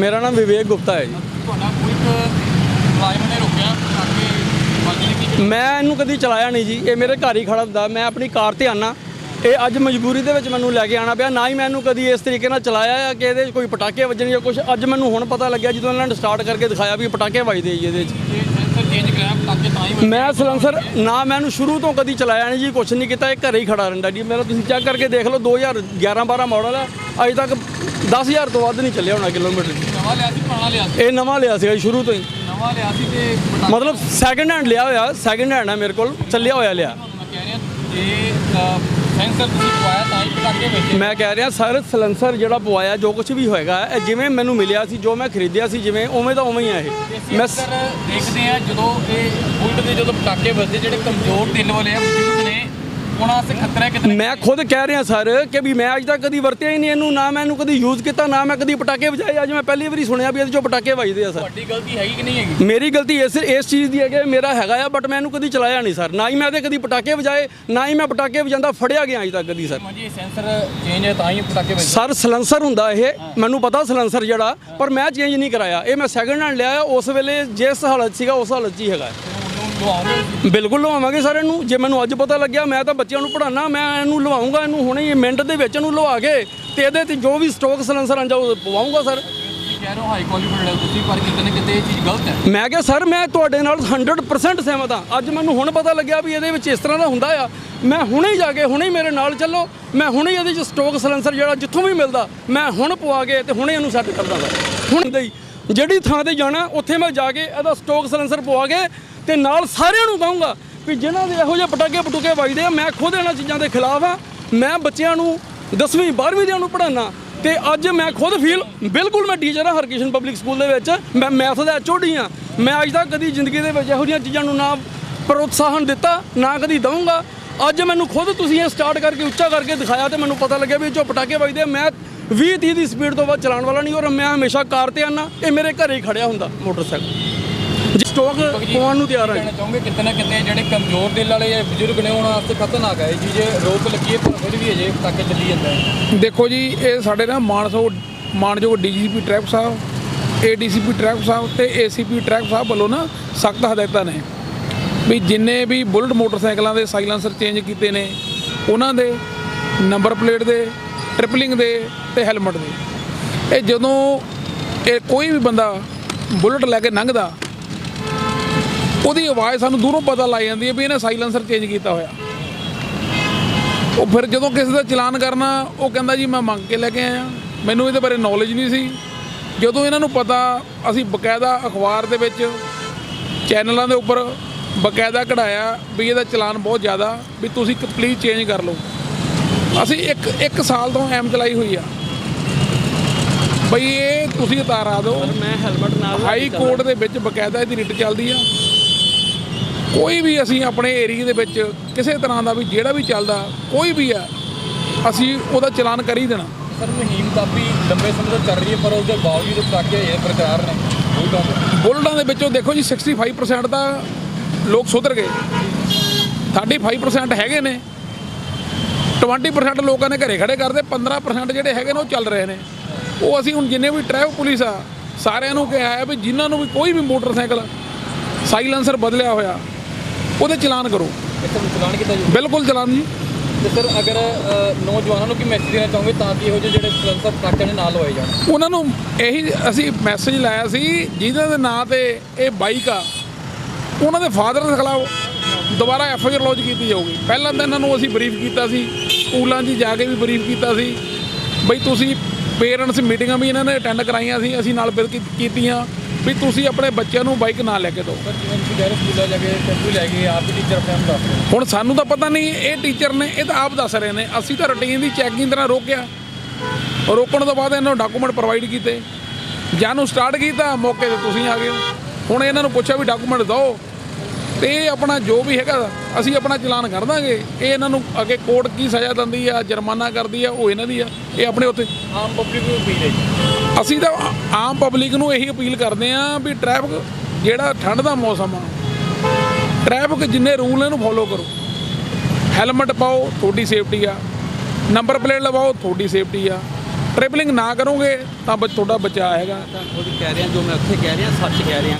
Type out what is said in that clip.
ਮੇਰਾ ਨਾਮ ਵਿਵੇਕ ਗੁਪਤਾ ਹੈ ਜੀ। ਤੁਹਾਡਾ ਕੋਈ ਮੁਲਾਜ਼ਮ ਨੇ ਰੋਕਿਆ ਕਿ ਮੈਂ ਇਹਨੂੰ ਕਦੀ ਚਲਾਇਆ ਨਹੀਂ ਜੀ। ਇਹ ਮੇਰੇ ਘਰ ਹੀ ਖੜਾ ਹੁੰਦਾ। ਮੈਂ ਆਪਣੀ ਕਾਰ ਤੇ ਆਨਾ। ਇਹ ਅੱਜ ਮਜਬੂਰੀ ਦੇ ਵਿੱਚ ਮੈਨੂੰ ਲੈ ਕੇ ਆਣਾ ਪਿਆ। ਨਾ ਹੀ ਮੈਂ ਇਹਨੂੰ ਕਦੀ ਇਸ ਤਰੀਕੇ ਨਾਲ ਚਲਾਇਆ ਆ ਕਿ ਇਹਦੇ ਕੋਈ ਪਟਾਕੇ ਵੱਜਣ ਜਾਂ ਕੁਝ ਅੱਜ ਮੈਨੂੰ ਹੁਣ ਪਤਾ ਲੱਗਿਆ ਜਦੋਂ ਇਹਨਾਂ ਨੇ ਸਟਾਰਟ ਕਰਕੇ ਦਿਖਾਇਆ ਵੀ ਪਟਾਕੇ ਵੱਜਦੇ ਜੀ ਇਹਦੇ 'ਚ ਇਹ ਸੈਂਸਰ ਚੇਂਜ ਕਰਾਇਆ ਤਾਂ ਕਿ ਤਾਂ ਹੀ ਮੈਂ ਸਲੈਂਸਰ ਨਾ ਮੈਂ ਇਹਨੂੰ ਸ਼ੁਰੂ ਤੋਂ ਕਦੀ ਚਲਾਇਆ ਨਹੀਂ ਜੀ ਕੁਝ ਨਹੀਂ ਕੀਤਾ। ਇਹ ਘਰੇ ਹੀ ਖੜਾ ਰਹਿੰਦਾ ਜੀ। ਮੇਰਾ ਤੁਸੀਂ ਚੈੱਕ ਕਰਕੇ ਦੇਖ ਲਓ 2011 12 ਮਾਡਲ ਹੈ ਅਜੇ ਤੱਕ 10000 ਤੋਂ ਵੱਧ ਨਹੀਂ ਚੱਲਿਆ ਹੋਣਾ ਕਿਲੋਮੀਟਰ ਨਵਾਂ ਲਿਆ ਸੀ ਪੁਰਾਣਾ ਲਿਆ ਸੀ? ਇਹ ਨਵਾਂ ਲਿਆ ਸੀਗਾ ਜੀ ਸ਼ੁਰੂ ਤੋਂ ਹੀ। ਨਵਾਂ ਲਿਆ ਸੀ ਤੇ ਮਤਲਬ ਸੈਕਿੰਡ ਹੈਂਡ ਲਿਆ ਹੋਇਆ ਸੈਕਿੰਡ ਹੈਂਡ ਹੈ ਮੇਰੇ ਕੋਲ ਚੱਲਿਆ ਹੋਇਆ ਲਿਆ। ਤੁਹਾਨੂੰ ਮੈਂ ਕਹਿ ਰਿਹਾ ਜੇ ਅ, ਸੈਂਸਰ ਤੁਸੀਂ ਪਵਾਇਆ ਤਾਂ ਹੀ ਪਟਾਕੇ ਵੇਚੇ ਮੈਂ ਕਹਿ ਰਿਹਾ ਸਰ ਸਲੈਂਸਰ ਜਿਹੜਾ ਪਵਾਇਆ ਜੋ ਕੁਝ ਵੀ ਹੋਏਗਾ ਇਹ ਜਿਵੇਂ ਮੈਨੂੰ ਮਿਲਿਆ ਸੀ ਜੋ ਮੈਂ ਖਰੀਦਿਆ ਸੀ ਜਿਵੇਂ ਉਵੇਂ ਦਾ ਉਵੇਂ ਹੀ ਹੈ ਇਹ। ਮੈਂ ਦੇਖਦੇ ਆ ਜਦੋਂ ਇਹ ਬੁਲਟ ਦੇ ਜਦੋਂ ਪਟਾਕੇ ਵੱਜਦੇ ਜਿਹੜੇ ਕਮਜ਼ੋਰ ਦਿਲ ਵਾਲੇ ਆ ਕਿਤੇ ਮੈਂ ਖੁਦ ਕਹਿ ਰਿਹਾ ਸਰ ਕਿ ਵੀ ਮੈਂ ਅੱਜ ਤੱਕ ਕਦੀ ਵਰਤਿਆ ਹੀ ਨਹੀਂ ਇਹਨੂੰ ਨਾ ਮੈਂ ਇਹਨੂੰ ਕਦੀ ਯੂਜ਼ ਕੀਤਾ ਨਾ ਮੈਂ ਕਦੀ ਪਟਾਕੇ ਵਜਾਏ। ਅੱਜ ਮੈਂ ਪਹਿਲੀ ਵਾਰੀ ਸੁਣਿਆ ਵੀ ਇਹਦੇ ਚੋਂ ਪਟਾਕੇ ਵੱਜਦੇ ਆ ਸਰ। ਤੁਹਾਡੀ ਗਲਤੀ ਹੈਗੀ ਕਿ ਨਹੀਂ ਹੈਗੀ? ਮੇਰੀ ਗਲਤੀ ਇਸ ਇਸ ਚੀਜ਼ ਦੀ ਹੈ ਕਿ ਮੇਰਾ ਹੈਗਾ ਆ ਬਟ ਮੈਂ ਇਹਨੂੰ ਕਦੀ ਚਲਾਇਆ ਨਹੀਂ ਸਰ। ਨਾ ਹੀ ਮੈਂ ਇਹਦੇ ਕਦੀ ਪਟਾਕੇ ਵਜਾਏ ਨਾ ਹੀ ਮੈਂ ਪਟਾਕੇ ਵਜਾਉਂਦਾ ਫੜਿਆ ਗਿਆ ਅੱਜ ਤੱਕ ਕਦੀ ਸਰ। ਮਾਂ ਜੀ ਇਹ ਸੈਂਸਰ ਚੇਂਜ ਹੈ ਤਾਂ ਹੀ ਪਟਾਕੇ ਵੇਚੇ ਸਰ ਸਲੈਂਸਰ ਹੁੰਦਾ ਇਹ। ਮੈਨੂੰ ਪਤਾ ਸਲੈਂਸਰ ਜਿਹੜਾ ਪਰ ਮੈਂ ਚੇਂਜ ਨਹੀਂ ਕਰਾਇਆ। ਇਹ ਮੈਂ ਸੈਕਿੰਡ ਹੈਂਡ ਲਿਆ ਉਸ ਵੇਲੇ ਜਿਸ ਹਾਲਤ ਸੀਗਾ ਉਸ ਹਾਲਤ 'ਚ ਹੀ ਹੈਗਾ। ਬਿਲਕੁਲ ਲਵਾਵਾਂਗੇ ਸਰ ਇਹਨੂੰ। ਜੇ ਮੈਨੂੰ ਅੱਜ ਪਤਾ ਲੱਗਿਆ ਮੈਂ ਤਾਂ ਬੱਚਿਆਂ ਨੂੰ ਪੜਾਉਣਾ ਮੈਂ ਇਹਨੂੰ ਲਵਾਉਂਗਾ ਇਹਨੂੰ ਹੁਣੇ ਹੀ ਮਿੰਟ ਦੇ ਵਿੱਚ ਇਹਨੂੰ ਲਵਾ ਕੇ ਤੇ ਇਹਦੇ ਤੇ ਜੋ ਵੀ ਸਟਾਕ ਸਲੈਂਸਰ ਆਂਦਾ ਉਹ ਪਵਾਉਂਗਾ ਸਰ। ਮੈਂ ਕਿਹਾ ਸਰ ਮੈਂ ਤੁਹਾਡੇ ਨਾਲ 100% ਸਹਿਮਤ ਹਾਂ। ਅੱਜ ਮੈਨੂੰ ਹੁਣ ਪਤਾ ਲੱਗਿਆ ਵੀ ਇਹਦੇ ਵਿੱਚ ਇਸ ਤਰ੍ਹਾਂ ਦਾ ਹੁੰਦਾ ਆ। ਮੈਂ ਹੁਣੇ ਜਾ ਕੇ ਹੁਣੇ ਮੇਰੇ ਨਾਲ ਚੱਲੋ। ਮੈਂ ਹੁਣੇ ਇਹਦੇ ਚ ਸਟਾਕ ਸਲੈਂਸਰ ਜਿਹੜਾ ਜਿੱਥੋਂ ਵੀ ਮਿਲਦਾ ਮੈਂ ਹੁਣ ਪਵਾ ਕੇ ਤੇ ਹੁਣੇ ਇਹਨੂੰ ਸੈੱਟ ਕਰਦਾ ਸਰ ਹੁਣ ਜਿਹੜੀ ਥਾਂ ਤੇ ਜਾਣਾ ਉੱਥੇ ਮੈਂ ਜਾ ਕੇ ਇਹਦਾ ਸਟਾਕ ਸਲੈਂਸਰ ਪਵਾ ਕੇ ਤੇ ਨਾਲ ਸਾਰਿਆਂ ਨੂੰ ਕਹੂੰਗਾ ਵੀ ਜਿਨ੍ਹਾਂ ਦੇ ਇਹੋ ਜਿਹੇ ਪਟਾਕੇ ਪਟੂਕੇ ਵੱਜਦੇ ਆ, ਮੈਂ ਖੁਦ ਇਹਨਾਂ ਚੀਜ਼ਾਂ ਦੇ ਖਿਲਾਫ ਆ। ਮੈਂ ਬੱਚਿਆਂ ਨੂੰ 10ਵੀਂ 12ਵੀਂ ਦਿਆਂ ਨੂੰ ਪੜਾਉਣਾ ਤੇ ਅੱਜ ਮੈਂ ਖੁਦ ਫੀਲ ਬਿਲਕੁਲ ਮੈਂ ਟੀਚਰ ਹਾਂ ਹਰਕਿਸ਼ਨ ਪਬਲਿਕ ਸਕੂਲ ਦੇ ਵਿੱਚ। ਮੈਂ ਮੈਥ ਦਾ ਐਚਓਡੀ ਹਾਂ ਮੈਂ ਅੱਜ ਤੱਕ ਕਦੀ ਜ਼ਿੰਦਗੀ ਦੇ ਵਿੱਚ ਇਹੋ ਜਿਹੀਆਂ ਚੀਜ਼ਾਂ ਨੂੰ ਨਾ ਪ੍ਰੋਤਸਾਹਨ ਦਿੱਤਾ, ਨਾ ਕਦੀ ਦਊਂਗਾ। ਅੱਜ ਮੈਨੂੰ ਖੁਦ ਤੁਸੀਂ ਇਹ ਸਟਾਰਟ ਕਰਕੇ, ਉੱਚਾ ਕਰਕੇ ਦਿਖਾਇਆ ਤੇ ਮੈਨੂੰ ਪਤਾ ਲੱਗਿਆ ਵੀ ਇਹ 'ਚੋਂ ਪਟਾਕੇ ਵੱਜਦੇ ਆ, ਮੈਂ 20 30 ਦੀ ਸਪੀਡ ਤੋਂ ਬਾਅਦ ਚਲਾਉਣ ਵਾਲਾ ਨਹੀਂ ਔਰ ਮੈਂ ਹਮੇਸ਼ਾ ਕਾਰ ਤੇ ਆਨਾ, ਇਹ ਮੇਰੇ ਘਰੇ ਹੀ ਖੜਿਆ ਹੁੰਦਾ, ਮੋਟਰਸਾਈਕਲ। ਸਟਾਕ ਪਵਾਉਣ ਨੂੰ ਤਿਆਰ ਹਾਂ ਜੀ। ਕਹਿਣਾ ਚਾਹੋਗੇ ਕਿਤੇ ਨਾ ਕਿਤੇ ਜਿਹੜੇ ਕਮਜ਼ੋਰ ਦਿਲ ਵਾਲੇ ਜਾਂ ਬਜ਼ੁਰਗ ਨੇ ਉਹਨਾਂ ਵਾਸਤੇ ਖਤਰਨਾਕ ਹੈ ਇਹ ਚੀਜ਼ ਰੋਕ ਲੱਗੀ ਹੈ ਪਰ ਫਿਰ ਵੀ ਅਜੇ ਪਟਾਕੇ ਚੱਲੀ ਜਾਂਦਾ ਹੈ ਦੇਖੋ ਜੀ ਇਹ ਸਾਡੇ ਨਾ ਮਾਨਸੋ ਮਾਨਯੋਗ ਡੀਜੀਪੀ ਟ੍ਰੈਫਿਕ ਸਾਹਿਬ ਏਡੀਸੀਪੀ ਟ੍ਰੈਫਿਕ ਸਾਹਿਬ ਤੇ ਏਸੀਪੀ ਟ੍ਰੈਫਿਕ ਸਾਹਿਬ ਵੱਲੋਂ ਨਾ ਸਖਤ ਹਦਾਇਤਾਂ ਨੇ ਵੀ ਜਿੰਨੇ ਵੀ ਬੁਲਟ ਮੋਟਰਸਾਈਕਲਾਂ ਦੇ ਸਾਈਲੈਂਸਰ ਚੇਂਜ ਕੀਤੇ ਨੇ ਉਹਨਾਂ ਦੇ ਨੰਬਰ ਪਲੇਟ ਦੇ ਟ੍ਰਿਪਲਿੰਗ ਦੇ ਤੇ ਹੈਲਮਟ ਦੇ ਇਹ ਜਦੋਂ ਇਹ ਕੋਈ ਵੀ ਬੰਦਾ ਬੁਲਟ ਲੈ ਕੇ ਲੰਘਦਾ ਉਹਦੀ ਆਵਾਜ਼ ਸਾਨੂੰ ਦੂਰੋਂ ਪਤਾ ਲੱਗ ਜਾਂਦੀ ਹੈ ਵੀ ਇਹਨੇ ਸਾਈਲੈਂਸਰ ਚੇਂਜ ਕੀਤਾ ਹੋਇਆ। ਉਹ ਫਿਰ ਜਦੋਂ ਕਿਸੇ ਦਾ ਚਲਾਨ ਕਰਨਾ ਉਹ ਕਹਿੰਦਾ ਜੀ ਮੈਂ ਮੰਗ ਕੇ ਲੈ ਕੇ ਆਇਆ। ਮੈਨੂੰ ਇਹਦੇ ਬਾਰੇ ਨੌਲੇਜ ਨਹੀਂ ਸੀ। ਜਦੋਂ ਇਹਨਾਂ ਨੂੰ ਪਤਾ ਅਸੀਂ ਬਕਾਇਦਾ ਅਖਬਾਰ ਦੇ ਵਿੱਚ ਚੈਨਲਾਂ ਦੇ ਉੱਪਰ ਬਕਾਇਦਾ ਕਢਾਇਆ ਵੀ ਇਹਦਾ ਚਲਾਨ ਬਹੁਤ ਜ਼ਿਆਦਾ ਵੀ ਤੁਸੀਂ ਪਲੀਜ਼ ਚੇਂਜ ਕਰ ਲਓ। ਅਸੀਂ ਇੱਕ ਇੱਕ ਸਾਲ ਤੋਂ ਐਮ ਚਲਾਈ ਹੋਈ ਆ। ਬਈ ਇਹ ਤੁਸੀਂ ਉਤਾਰਾ ਦਿਓ। ਮੈਂ ਹੈਲਮਟ ਨਾਲ ਹਾਈ ਕੋਰਟ ਦੇ ਵਿੱਚ ਬਕਾਇਦਾ ਇਹਦੀ ਰਿਟ ਚੱਲਦੀ ਆ। ਕੋਈ ਵੀ ਅਸੀਂ ਆਪਣੇ ਏਰੀਆ ਦੇ ਵਿੱਚ ਕਿਸੇ ਤਰ੍ਹਾਂ ਦਾ ਵੀ ਜਿਹੜਾ ਵੀ ਚੱਲਦਾ ਕੋਈ ਵੀ ਆ ਅਸੀਂ ਉਹਦਾ ਚਲਾਨ ਕਰ ਹੀ ਦੇਣਾ। ਸਰ ਮੁਹਿੰਮ ਕਾਫੀ ਲੰਬੇ ਸਮੇਂ ਤੋਂ ਚੱਲ ਰਹੀ ਹੈ ਪਰ ਉਹਦੇ ਬਾਵਜੂਦ ਪਟਾਕੇ ਇਹ ਬਰਕਰਾਰ ਨੇ। ਬੁਲਟਾਂ ਦੇ ਵਿੱਚੋਂ ਦੇਖੋ ਜੀ 65% ਤਾਂ ਲੋਕ ਸੁਧਰ ਗਏ। 35% ਹੈਗੇ ਨੇ। 20% ਲੋਕਾਂ ਨੇ ਘਰੇ ਖੜੇ ਕਰਦੇ 15% ਜਿਹੜੇ ਹੈਗੇ ਨੇ ਉਹ ਚੱਲ ਰਹੇ ਨੇ। ਉਹ ਅਸੀਂ ਹੁਣ ਜਿੰਨੇ ਵੀ ਟ੍ਰੈਫਿਕ ਪੁਲਿਸ ਆ ਸਾਰਿਆਂ ਨੂੰ ਕਿਹਾ ਹੈ ਵੀ ਜਿਨ੍ਹਾਂ ਨੂੰ ਵੀ ਕੋਈ ਵੀ ਮੋਟਰਸਾਈਕਲ ਸਾਈਲੈਂਸਰ ਬਦਲਿਆ ਹੋਇਆ ਉਹਦੇ ਚਲਾਨ ਕਰੋ। ਚਲਾਨ ਕੀਤਾ ਜੀ ਬਿਲਕੁਲ ਚਲਾਨ ਜੀ। ਤੇ ਸਰ ਅਗਰ ਨੌਜਵਾਨਾਂ ਨੂੰ ਕੀ ਮੈਸੇਜ ਦੇਣਾ ਚਾਹੋਗੇ ਤਾਂ ਕਿ ਇਹੋ ਜਿਹੇ ਜਿਹੜੇ ਸਲੈਂਸਰ ਪਟਾਕੇ ਨੇ ਨਾਲ ਲਵਾਏ ਜਾਣ? ਉਹਨਾਂ ਨੂੰ ਇਹੀ ਅਸੀਂ ਮੈਸੇਜ ਲਾਇਆ ਸੀ ਜਿਹਨਾਂ ਦੇ ਨਾਂ ਤੇ ਇਹ ਬਾਈਕ ਆ ਉਹਨਾਂ ਦੇ ਫਾਦਰ ਦੇ ਖਿਲਾਫ ਦੁਬਾਰਾ ਐਫ ਆਈ ਆਰ ਲੌਂਚ ਕੀਤੀ ਜਾਊਗੀ। ਪਹਿਲਾਂ ਤਾਂ ਇਹਨਾਂ ਨੂੰ ਅਸੀਂ ਬਰੀਫ ਕੀਤਾ ਸੀ ਸਕੂਲਾਂ 'ਚ ਜਾ ਕੇ ਵੀ ਬਰੀਫ ਕੀਤਾ ਸੀ। ਬਈ ਤੁਸੀਂ ਪੇਰੈਂਟਸ ਮੀਟਿੰਗਾਂ ਵੀ ਇਹਨਾਂ ਨੇ ਅਟੈਂਡ ਕਰਾਈਆਂ ਸੀ ਅਸੀਂ ਨਾਲ ਬਿਲ ਕੀ- ਕੀਤੀਆਂ। ਵੀ ਤੁਸੀਂ ਆਪਣੇ ਬੱਚਿਆਂ ਨੂੰ ਬਾਈਕ ਨਾ ਲੈ ਕੇ ਦਿਓ। ਹੁਣ ਸਾਨੂੰ ਤਾਂ ਪਤਾ ਨਹੀਂ ਇਹ ਟੀਚਰ ਨੇ ਇਹ ਤਾਂ ਆਪ ਦੱਸ ਰਹੇ ਨੇ। ਅਸੀਂ ਤਾਂ ਰੁਟੀਨ ਦੀ ਚੈਕਿੰਗ ਤਰ੍ਹਾਂ ਰੋਕਿਆ। ਰੋਕਣ ਤੋਂ ਬਾਅਦ ਇਹਨਾਂ ਨੂੰ ਡਾਕੂਮੈਂਟ ਪ੍ਰੋਵਾਈਡ ਕੀਤੇ। ਜਾਂ ਨੂੰ ਸਟਾਰਟ ਕੀਤਾ ਮੌਕੇ ਤੇ ਤੁਸੀਂ ਆ ਗਏ ਹੁਣ ਇਹਨਾਂ ਨੂੰ ਪੁੱਛਿਆ ਵੀ ਡਾਕੂਮੈਂਟ ਦਿਓ। ਤੇ ਇਹ ਆਪਣਾ ਜੋ ਵੀ ਹੈਗਾ ਅਸੀਂ ਆਪਣਾ ਚਲਾਨ ਕਰ ਦਾਂਗੇ। ਇਹ ਇਹਨਾਂ ਨੂੰ ਅੱਗੇ ਕੋਰਟ ਕੀ ਸਜ਼ਾ ਦਿੰਦੀ ਆ ਜੁਰਮਾਨਾ ਕਰਦੀ ਆ ਉਹ ਇਹਨਾਂ ਦੀ ਆ। ਇਹ ਆਪਣੇ ਉੱਤੇ ਆਮ ਪਬਲਿਕ ਨੂੰ ਅਪੀਲ ਹੈ ਅਸੀਂ ਤਾਂ ਆਮ ਪਬਲਿਕ ਨੂੰ ਇਹੀ ਅਪੀਲ ਕਰਦੇ ਆਂ ਵੀ ਟ੍ਰੈਫਿਕ ਜਿਹੜਾ ਠੰਡ ਦਾ ਮੌਸਮ ਆ ਟ੍ਰੈਫਿਕ ਜਿੰਨੇ ਰੂਲ ਨੇ ਇਹਨੂੰ ਫੋਲੋ ਕਰੋ। ਹੈਲਮਟ ਪਾਓ ਤੁਹਾਡੀ ਸੇਫਟੀ ਆ। ਨੰਬਰ ਪਲੇਟ ਲਵਾਓ ਤੁਹਾਡੀ ਸੇਫਟੀ ਆ। ਟ੍ਰਿਪਲਿੰਗ ਨਾ ਕਰੋਗੇ ਤਾਂ ਬ- ਤੁਹਾਡਾ ਬਚਾਅ ਹੈਗਾ। ਤਾਂ ਕਹਿ ਰਿਹਾ ਜੋ ਮੈਂ ਉੱਥੇ ਕਹਿ ਰਿਹਾ ਸੱਚ ਕਹਿ ਰਿਹਾ।